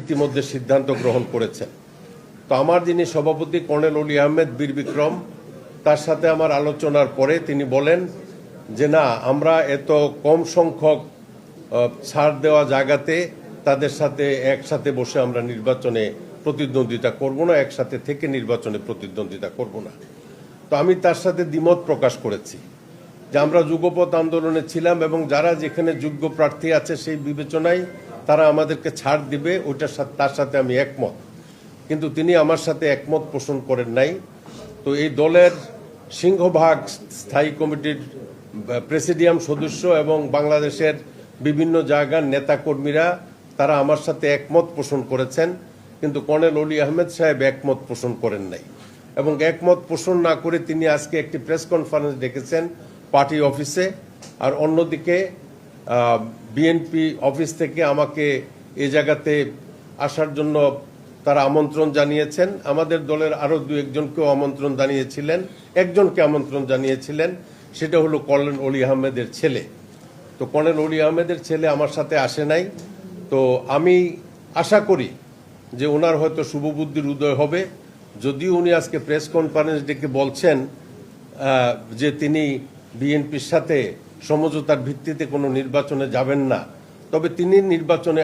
ইতিমধ্যে সিদ্ধান্ত গ্রহণ করেছেন তো আমার যিনি সভাপতি কর্নেল অলি আহমেদ বীর বিক্রম, তার সাথে আমার আলোচনার পরে তিনি বলেন যে, না, আমরা এত কম সংখ্যক ছাড় দেওয়া জায়গাতে তাদের সাথে একসাথে বসে আমরা নির্বাচনে প্রতিদ্বন্দ্বিতা করব না, একসাথে থেকে নির্বাচনে প্রতিদ্বন্দ্বিতা করব না। তো আমি তার সাথে দ্বিমত প্রকাশ করেছি যে, আমরা যুগপথ আন্দোলনে ছিলাম এবং যারা যেখানে যোগ্য প্রার্থী আছে সেই বিবেচনায় তারা আমাদেরকে ছাড় দিবে, ওইটার সাথে, তার সাথে আমি একমত। কিন্তু তিনি আমার সাথে একমত পোষণ করেন নাই। তো এই দলের সিংহভাগ স্থায়ী কমিটির প্রেসিডিয়াম সদস্য এবং বাংলাদেশের বিভিন্ন জায়গার নেতাকর্মীরা, তারা আমার সাথে একমত পোষণ করেছেন। কিন্তু কর্নেল অলি আহমেদ সাহেব একমত পোষণ করেন নাই। এবং একমত পোষণ না করে তিনি আজকে একটি প্রেস কনফারেন্স ডেকেছেন পার্টি অফিসে। আর অন্যদিকে বিএনপি অফিস থেকে আমাকে এ জায়গাতে আসার জন্য তারা আমন্ত্রণ জানিয়েছেন। আমাদের দলের আরও দু একজনকেও আমন্ত্রণ জানিয়েছিলেন। একজনকে আমন্ত্রণ জানিয়েছিলেন, সেটা হলো কর্নেল অলি আহমেদের ছেলে। তো কর্নেল অলি আহমেদের ছেলে আমার সাথে আসে নাই। তো আমি আশা করি যে ওনার হয়তো শুভবুদ্ধির উদয় হবে। যদিও উনি আজকে প্রেস কনফারেন্স ডেকে বলছেন যে তিনি বিএনপির সাথে সমঝোতার ভিত্তিতে কোনো নির্বাচনে যাবেন না। তবে তিনি নির্বাচনে